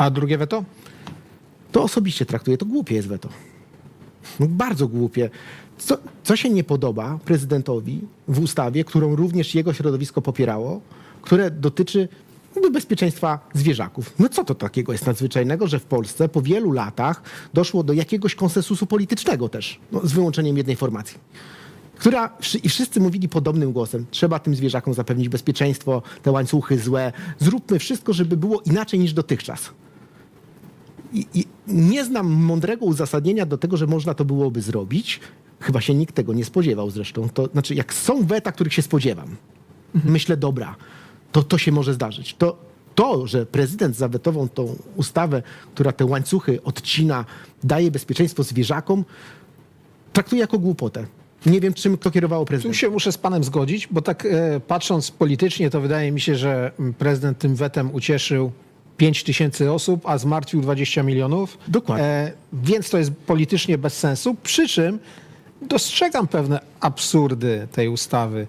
A drugie weto? To osobiście traktuję, to głupie jest weto. No, bardzo głupie. Co, co się nie podoba prezydentowi w ustawie, którą również jego środowisko popierało, które dotyczy bezpieczeństwa zwierzaków. No co to takiego jest nadzwyczajnego, że w Polsce po wielu latach doszło do jakiegoś konsensusu politycznego też, no, z wyłączeniem jednej formacji która i wszyscy mówili podobnym głosem. Trzeba tym zwierzakom zapewnić bezpieczeństwo, te łańcuchy złe. Zróbmy wszystko, żeby było inaczej niż dotychczas. I, I nie znam mądrego uzasadnienia do tego, że można to byłoby zrobić. Chyba się nikt tego nie spodziewał zresztą. To znaczy, jak są weta, których się spodziewam, myślę, dobra, to to się może zdarzyć. To, to, że prezydent zawetował tą ustawę, która te łańcuchy odcina, daje bezpieczeństwo zwierzakom, traktuję jako głupotę. Nie wiem, czym to kierowało Tu prezydent. się muszę z panem zgodzić, bo tak e, patrząc politycznie, to wydaje mi się, że mm, prezydent tym wetem ucieszył 5 tysięcy osób, a zmartwił 20 milionów. Dokładnie. E, więc to jest politycznie bez sensu. Przy czym dostrzegam pewne absurdy tej ustawy.